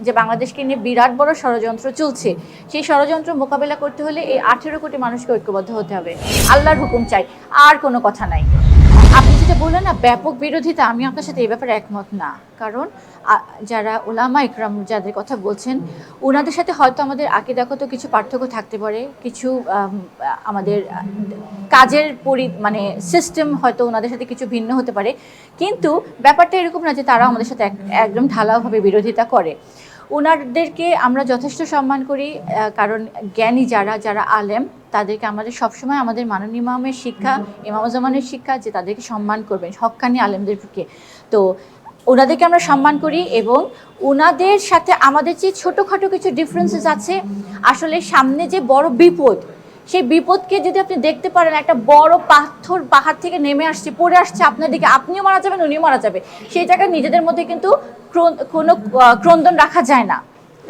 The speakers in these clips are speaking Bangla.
যে বাংলাদেশকে নিয়ে বিরাট বড় ষড়যন্ত্র চলছে, সেই ষড়যন্ত্র মোকাবেলা করতে হলে এই আঠেরো কোটি মানুষকে ঐক্যবদ্ধ হতে হবে। আল্লাহর হুকুম চাই, আর কোনো কথা নাই। আপনি যেটা বললেন না, ব্যাপক বিরোধিতা, আমি আপনার সাথে এই ব্যাপারে একমত না। কারণ যারা ওলামা ইকরাম যাদের কথা বলছেন ওনাদের সাথে হয়তো আমাদের আকিদাগত কিছু পার্থক্য থাকতে পারে, কিছু আমাদের কাজের পরি মানে সিস্টেম হয়তো ওনাদের সাথে কিছু ভিন্ন হতে পারে। কিন্তু ব্যাপারটা এরকম না যে তারা আমাদের সাথে এক- একদম ঢালাওভাবে বিরোধিতা করে। ওনাদেরকে আমরা যথেষ্ট সম্মান করি কারণ জ্ঞানী যারা যারা আলেম, তাদেরকে আমাদের সবসময় আমাদের মাননীয় ইমামের শিক্ষা ইমামজামানের শিক্ষা যে তাদেরকে সম্মান করবেন হক্কানি আলেমদেরকে তো ওনাদেরকে আমরা সম্মান করি এবং ওনাদের সাথে আমাদের যে ছোটোখাটো কিছু ডিফারেন্সেস আছে। আসলে সামনে যে বড় বিপদ সেই বিপদকে যদি আপনি দেখতে পারেন, একটা বড় পাথর পাহাড় থেকে নেমে আসছে, পড়ে আসছে আপনার দিকে, আপনিও মারা যাবেন, উনিও মারা যাবে। সেই জায়গায় নিজেদের মধ্যে কিন্তু কোনো ক্রন্দন রাখা যায় না।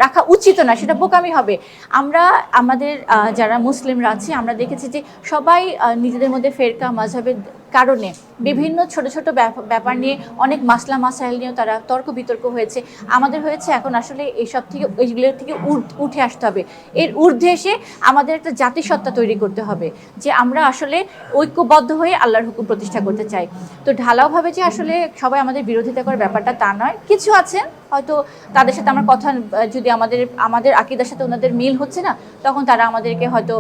রাখা উচিত না, সেটা বোকামি হবে। আমরা, আমাদের যারা মুসলিমরা আছি, আমরা দেখেছি যে সবাই নিজেদের মধ্যে ফেরকা মাঝহের কারণে বিভিন্ন ছোট ছোট ব্যাপ- ব্যাপার নিয়ে অনেক মাসলা মাসাইল নিয়েও তারা তর্ক বিতর্ক হয়েছে। আমাদের হয়েছে এখন আসলে এইসব থেকে এইগুলোর থেকে উঠ- আসতে হবে। এর ঊর্ধ্বে এসে আমাদের একটা জাতিসত্তা তৈরি করতে হবে যে আমরা আসলে ঐক্যবদ্ধ হয়ে আল্লাহর হুকুম প্রতিষ্ঠা করতে চাই। তো ঢালাওভাবে যে আসলে সবাই আমাদের বিরোধিতা করার ব্যাপারটা তা নয়। কিছু আছেন হয়তো তাদের সাথে আমার কথা, যদি আমাদের আমাদের আকিদার সাথে ওনাদের মিল হচ্ছে না, তখন তারা আমাদেরকে হয়তো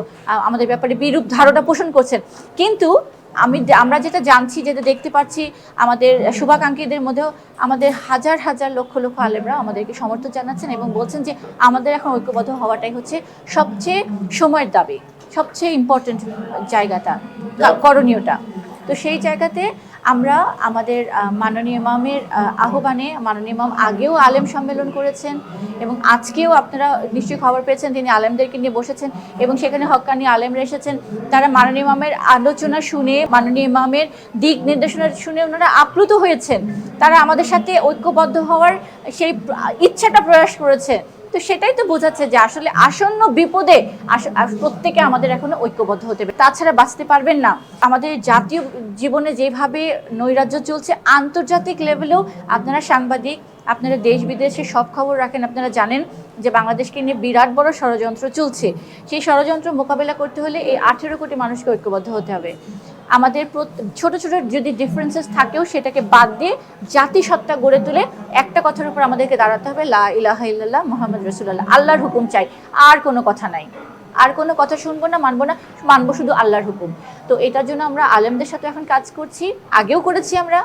আমাদের ব্যাপারে বিরূপ ধারণা পোষণ করছেন। কিন্তু আমি আমরা যেটা জানছি, যেটা দেখতে পাচ্ছি, আমাদের শুভাকাঙ্ক্ষীদের মধ্যেও আমাদের হাজার হাজার লক্ষ লক্ষ আলেমরা আমাদেরকে সমর্থন জানাচ্ছেন এবং বলছেন যে আমাদের এখন ঐক্যবদ্ধ হওয়াটাই হচ্ছে সবচেয়ে সময়ের দাবি, সবচেয়ে ইম্পর্টেন্ট জায়গাটা করণীয়টা। তো সেই জায়গাতে আমরা আমাদের মাননীয় ইমামের আহ্বানে, মাননীয় ইমাম আগেও আলেম সম্মেলন করেছেন এবং আজকেও আপনারা নিশ্চয়ই খবর পেয়েছেন, তিনি আলেমদেরকে নিয়ে বসেছেন এবং সেখানে হক্কানি আলেমরা এসেছেন। তারা মাননীয় ইমামের আলোচনা শুনে, মাননীয় ইমামের দিক নির্দেশনা শুনে ওনারা আপ্লুত হয়েছেন। তারা আমাদের সাথে ঐক্যবদ্ধ হওয়ার সেই ইচ্ছাটা প্রয়াস করেছে। তো সেটাই তো বোঝাচ্ছে যে আসলে আসন্ন বিপদে প্রত্যেকে আমাদের এখনও ঐক্যবদ্ধ হতে হবে তাছাড়া বাঁচতে পারবেন না। আমাদের জাতীয় জীবনে যেভাবে নৈরাজ্য চলছে, আন্তর্জাতিক লেভেলেও আপনারা সাংবাদিক, আপনারা দেশ বিদেশে সব খবর রাখেন। আপনারা জানেন যে বাংলাদেশকে নিয়ে বিরাট বড় ষড়যন্ত্র চলছে। সেই ষড়যন্ত্র মোকাবেলা করতে হলে এই আঠেরো কোটি মানুষকে ঐক্যবদ্ধ হতে হবে। আমাদের ছোট ছোট যদি ডিফারেন্সেস থাকেও সেটাকে বাদ দিয়ে জাতিসত্তা গড়ে তুলে একটা কথার উপর আমাদেরকে দাঁড়াতে হবে, লা ইলাহা ইল্লাল্লাহ মোহাম্মদ রসুল্লাহ আল্লাহর হুকুম চাই। আর কোনো কথা নাই। আর কোনো কথা শুনব না, মানবো না, মানবো শুধু আল্লাহর হুকুম। তো এটার জন্য আমরা আলেমদের সাথে এখন কাজ করছি। আগেও করেছি আমরা।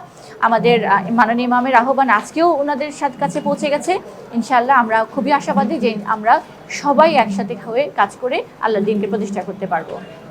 আমাদের মাননীয় ইমামের আহ্বান আজকেও ওনাদের সাথে কাছে পৌঁছে গেছে। ইনশাল্লাহ আমরা খুবই আশাবাদী যে আমরা সবাই একসাথে হয়ে কাজ করে আল্লাহ দিনকে প্রতিষ্ঠা করতে পারব।